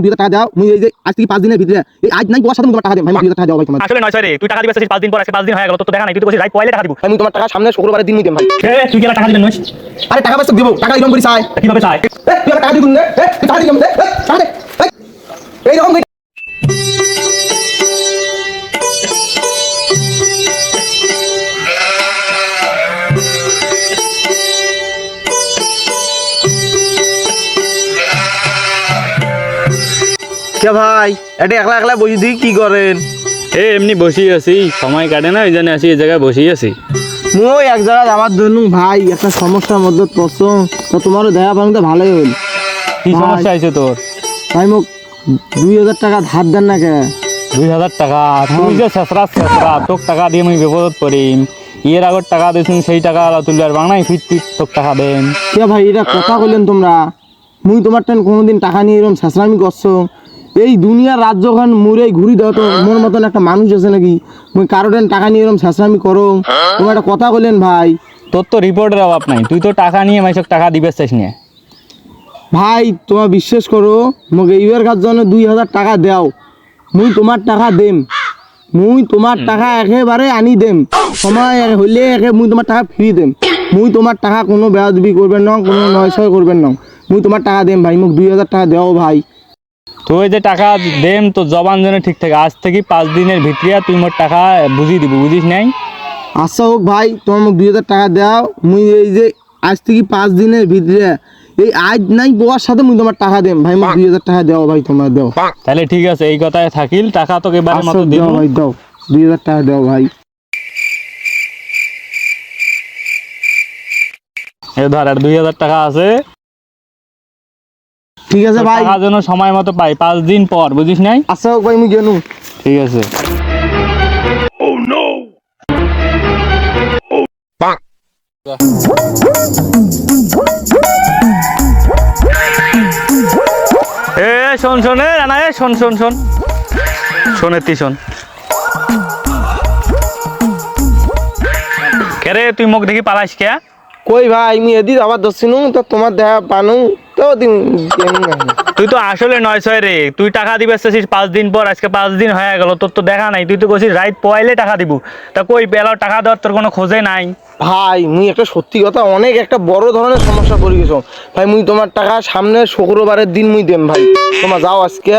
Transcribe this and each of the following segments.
দুই টাকা দাও মুই এই যে আজ থেকে পাঁচ দিনের ভিতরে এই আজ নাই তোমার টাকা দেন ভাই দুই টাকা দাও ভাই তোমার আসলে নয় ছয় তুই টাকা দিবে আসছিস পাঁচ দিন পর আজকে পাঁচ দিন হয়ে গেল তো দেখা নাই তুই তো বলছিস রাইট পয়লে টাকা দিব মুই তোমার টাকা সামনে শুক্রবারের দিন মুই ভাই তুই কি এলা টাকা দিবেন নয় আরে টাকা পয়সা দিব টাকা এরকম করি চাই কীভাবে চাই তুই টাকা দিবি না টাকা দিবি না দে এই রকম কে ভাই? এটা একলা একলা বসে দিয়ে কি করেন? এ এমনি বসি আছি। সময় কাটে না ওই জন্য আসি এই জায়গায় বসি আছি। মুই এক জায়গায় আমার জন্য ভাই একটা সমস্যার মধ্যে পড়ছো। তো তোমারও দেখা পান তো ভালোই হইল। কি সমস্যা আছে তোর? ভাই মোক দুই হাজার টাকা ধার দেন না কে? দুই হাজার টাকা? তুই যে শেষরা শেষরা তোর টাকা দিয়ে আমি বিপদত পড়িম। ইয়ের আগর টাকা দিয়েছিস সেই টাকা তুলবে আর বাংলায় ফিট ফিট তোর টাকা দেন। কে ভাই এটা কথা কইলেন তোমরা? মুই তোমার টান কোনোদিন টাকা নিয়ে এরকম ছেঁচড়ামি করছ। এই দুনিয়ার রাজ্যখান মুরে ঘুরি দাও তো। মোর মতন একটা মানুষ আছে নাকি? মুই কারও টাকা নিয়ে এরকম ছেঁচড়ামি করো তোমার একটা কথা কইলেন ভাই। তোর তো রিপোর্টের অভাব নাই। তুই তো টাকা নিয়ে মাইসক টাকা দিবে চাইস নিয়ে। ভাই তোমার বিশ্বাস করো মোক এইবার কাজ জন্য দুই হাজার টাকা দাও। মুই তোমার টাকা দেম। মুই তোমার টাকা একেবারে আনি দেম। সময় হইলে একে মুই তোমার টাকা ফ্রি দেম। মুই তোমার টাকা কোনো বেয়াদবি করবেন না কোনো নয় ছয় করবেন না। মুই তোমার টাকা দেম ভাই মোক দুই হাজার টাকা দেও ভাই। তুই যে টাকা দেম তো জবান যেন ঠিক থাকে। আজ থেকে পাঁচ দিনের ভিতরে তুই মোর টাকা বুঝিয়ে দিবি বুঝিস নাই? আচ্ছা হোক ভাই তোমার মোক দুই হাজার টাকা দাও। মুই এই যে আজ থেকে পাঁচ দিনের ভিতরে এই আজ নাই গোয়ার সাথে মুই তোমার টাকা দেম। ভাই মোক দুই হাজার টাকা দেও ভাই তোমার দেও। তাহলে ঠিক আছে এই কথায় থাকিল টাকা তোকে এবারে আচ্ছা মতো দিব। ভাই দাও। দুই হাজার টাকা দেও ভাই। এ ধর আর দুই হাজার টাকা আছে। ঠিক আছে ভাই। টাকা যেন সময় মতো পাই পাঁচ দিন পর বুঝিস নাই? আচ্ছা ভাই মুই গেলু ঠিক আছে। এ শোন শোন এ রানা এ শোন শোন শোন। শোন এতি শোন। কেরে তুই মুখ দেখি পালাইস কে? কই ভাই মুই এদি আবার দছিনু তো তোমার দেখা পানু। তো দিন তুই তো আসলে নয় ছয় রে। তুই টাকা দিবে এসেছিস পাঁচ দিন পর আজকে পাঁচ দিন হয়ে গেল তোর তো দেখা নাই। তুই তো কইছিস রাইট পয়লে টাকা দিব। তা কই বেলাও টাকা দেওয়ার তোর কোনো খোঁজে নাই। ভাই মুই একটা সত্যি কথা অনেক একটা বড় ধরনের সমস্যা পড়ে গেছো। ভাই মুই তোমার টাকা সামনে শুক্রবারের দিন মুই দেম ভাই। তোমার যাও আজকে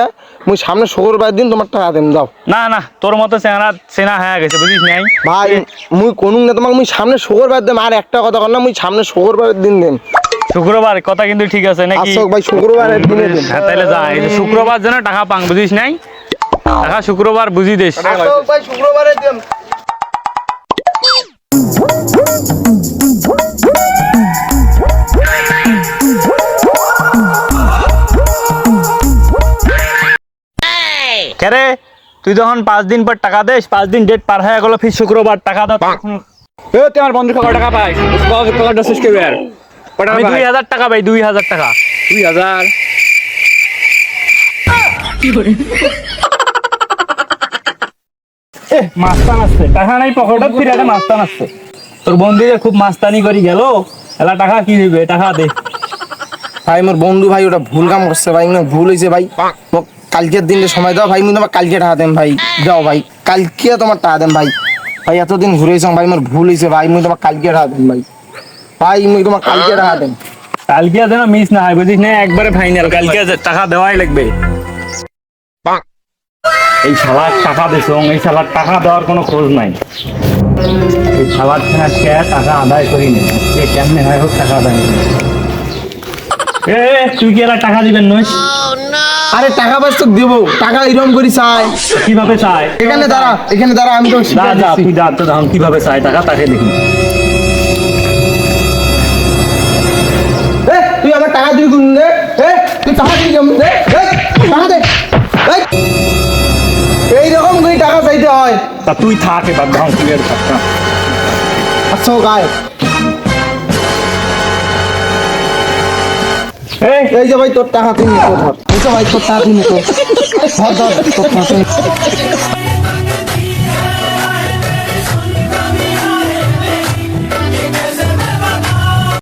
মুই সামনে শুক্রবারের দিন তোমার টাকা দেম যাও। না না তোর মতো চেনা চেনা হয়ে গেছে বুঝিস নাই? ভাই মুই কোনুক না তোমাকে মুই সামনে শুক্রবার দেম আর একটা কথা কর না মুই সামনে শুক্রবারের দিন দেম। শুক্রবার কথা কিন্তু ঠিক আছে নাকি? আচ্ছা ভাই শুক্রবারের দিনে হ্যাঁ তাহলে যা এই শুক্রবার যেন টাকা পাং বুঝিস নাই? টাকা শুক্রবার বুঝি দিস আচ্ছা ভাই শুক্রবারের দেম কেরে তুই যখন পাঁচ দিন পর টাকা দেস পাঁচ দিন ডেট পার হয়ে গেল ফির শুক্রবার টাকা দাও। তখন এ তুই আমার বন্ধু টাকা পকেটটা শেষ করবি আর আমি দুই হাজার টাকা পাই দুই হাজার টাকা। দুই হাজার। এ মাস্তান আসছে টাকা নাই পকেটত ফিরে একটা মাস্তান আসছে তোর বন্ধু খুব মাস্তানি করি গেল? এলা টাকা কি হইবে? টাকা দে। ভাই মোর বন্ধু ভাই ওটা ভুল কাম করছে ভাই। না ভুল হয়েছে ভাই। মোক কালকের দিনে সময় দাও ভাই। মুই তোমার কালকে টাকা দেন ভাই। যাও ভাই। কালকে তোমার টাকা দেন ভাই। ভাই এতদিন ঘুরেছিলাম ভাই। মোর ভুল হয়েছে ভাই। মুই তোমার কালকে টাকা দেন ভাই। ভাই মুই তোমার কালকে টাকা দেন কালকে যেন মিস না হয় বুঝিস না একবারে ফাইনাল কালকে যে টাকা দেওয়াই লাগবে। এই শালার টাকা দিছ এই শালার টাকা দেওয়ার কোনো খোঁজ নাই। এই শালার আজকে টাকা আদায় করি নি আজকে কেমনে হয় হোক টাকা আদায়। এ তুই কি এলা টাকা দিবেন নইস আরে টাকা পয়সা তো দেবো। টাকা এরকম করি চাই। কীভাবে চায় এখানে দাঁড়া এখানে দাঁড়া আমি তো দিচ্ছি। তুই দাম কীভাবে চাই? টাকা তাকে দেখি। টাকা দিবি কোন দে তুই টাকা দিবি কেমন দে টাকা দে এইরকম করে টাকা চাইতে হয়। তা তুই থাক এবার ধাম ক্লিয়ার থাক। আচ্ছা গায়ে। এই। যে ভাই তোর টাকা তুই নিতো ধর এই যে ভাই তোর টাকা নিতো ধর ধর তোর টাকা